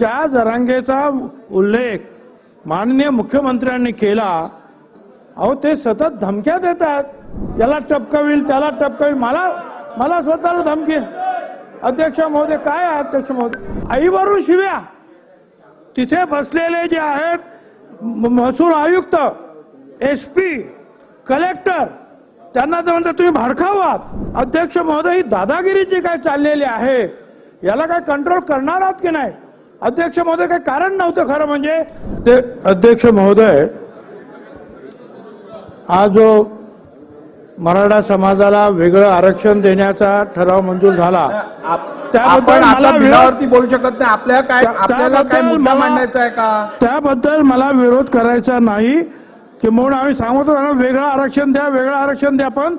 त्या जरांगेचा उल्लेख माननीय मुख्यमंत्र्यांनी केला. अहो ते सतत धमक्या देतात. याला टपकविल त्याला टपकविल. मला मला स्वतःला धमकी. अध्यक्ष महोदय काय आहे अध्यक्ष महोदय? आईवरून शिव्या. तिथे बसलेले जे आहेत म- महसूल आयुक्त एस पी कलेक्टर त्यांना तर म्हणतात तुम्ही भाडखावात अध्यक्ष महोदय ही दादागिरी जी काय चाललेली आहे? याला काय कंट्रोल करणार आहात की नाही? अध्यक्ष महोदय काही कारण नव्हतं खरं म्हणजे. ते अध्यक्ष महोदय हा जो मराठा समाजाला वेगळं आरक्षण देण्याचा ठराव मंजूर झाला त्याबद्दल मला बोलू शकत नाही. आपल्या काय त्या- आपल्याला काय त्याबद्दल मांडायचा आहे का? त्याबद्दल मला विरोध करायचा नाही. की म्हणून आम्ही सांगतो वेगळं आरक्षण द्या वेगळं आरक्षण द्या. पण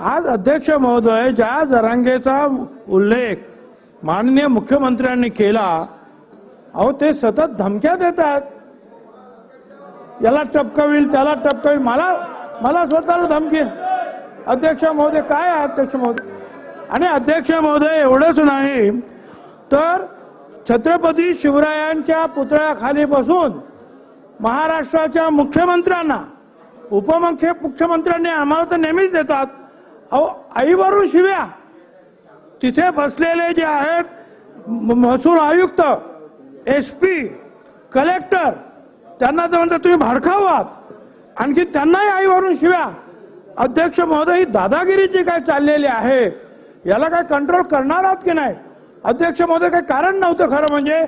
आज अध्यक्ष महोदय ज्या जरांगेचा उल्लेख माननीय मुख्यमंत्र्यांनी केला अहो ते सतत धमक्या देतात. याला टपकविल त्याला टपकविल. मला मला स्वतःला धमकी. अध्यक्ष महोदय काय आहे अध्यक्ष महोदय? आणि अध्यक्ष महोदय एवढंच नाही तर छत्रपती शिवरायांच्या पुतळ्याखाली बसून महाराष्ट्राच्या मुख्यमंत्र्यांना उपमुख्य मुख्यमंत्र्यांनी आम्हाला तर नेहमीच देतात. अहो आईवरून शिव्या. तिथे बसलेले जे आहेत महसूल आयुक्त एस पी कलेक्टर त्यांना तर म्हणतात तुम्ही भाडखाऊ आहात. आणखी त्यांनाही आईवरून शिव्या. अध्यक्ष महोदय ही दादागिरी जी काय चाललेली आहे याला काय कंट्रोल करणार आहात की नाही? अध्यक्ष महोदय काही कारण नव्हतं खरं म्हणजे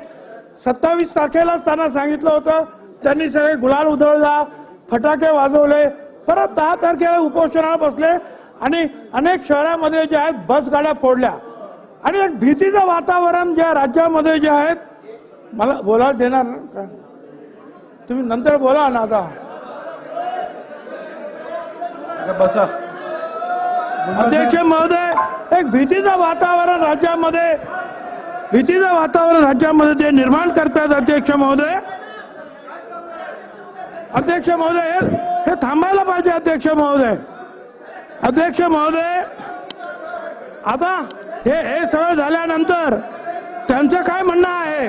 सत्तावीस तारखेलाच त्यांना सांगितलं होतं त्यांनी सगळे गुलाल उधळला फटाके वाजवले परत दहा तारखेला उपोषणाला बसले आणि अनेक शहरामध्ये जे आहेत बस गाड्या फोडल्या. आणि एक भीतीचं वातावरण ज्या राज्यामध्ये जे आहेत मला बोला देणार ना? का? तुम्ही नंतर बोला ना आता. बसा. अध्यक्ष महोदय एक भीतीचं वातावरण राज्यामध्ये भीतीचं वातावरण राज्यामध्ये ते निर्माण करतात अध्यक्ष महोदय अध्यक्ष महोदय हे- हे थांबायला पाहिजे अध्यक्ष महोदय. अध्यक्ष महोदय आता हे हे सगळं झाल्यानंतर त्यांचं काय म्हणणं आहे?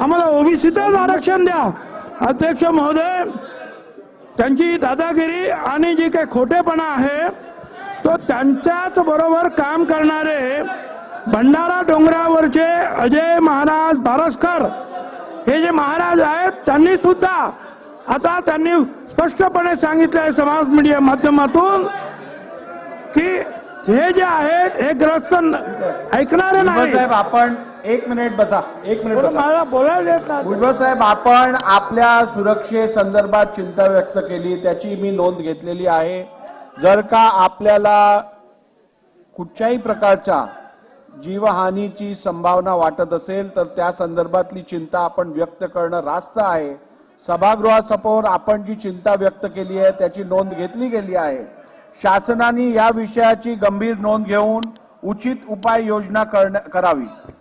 आम्हाला ओबीसीतच आरक्षण द्या. अध्यक्ष महोदय त्यांची दादागिरी आणि जी काही खोटेपणा आहे तो त्यांच्याच बरोबर काम करणारे भंडारा डोंगरावरचे अजय महाराज बारसकर हे जे महाराज आहेत त्यांनी सुद्धा आता त्यांनी स्पष्टपणे सांगितलं आहे समाज मीडिया माध्यमातून की हे जे आहेत हे ग्रस्त ऐकणारे नाही आपण एक मिनिट बसा एक मिनिट बसा. मला बोलायला देत नाही. भुजबळ साहेब आपण आपल्या सुरक्षे संदर्भात चिंता व्यक्त केली त्याची मी नोंद घेतलेली आहे. जर का आपल्याला कुठच्याही प्रकारच्या जीवहानीची संभावना वाटत असेल तर त्या संदर्भातली चिंता आपण व्यक्त करणं रास्त आहे. सभागृहासमोर आपण जी चिंता व्यक्त केली आहे त्याची नोंद घेतली गेली आहे. शासनाने या विषयाची गंभीर नोंद घेऊन उचित उपाययोजना करण्या- करावी.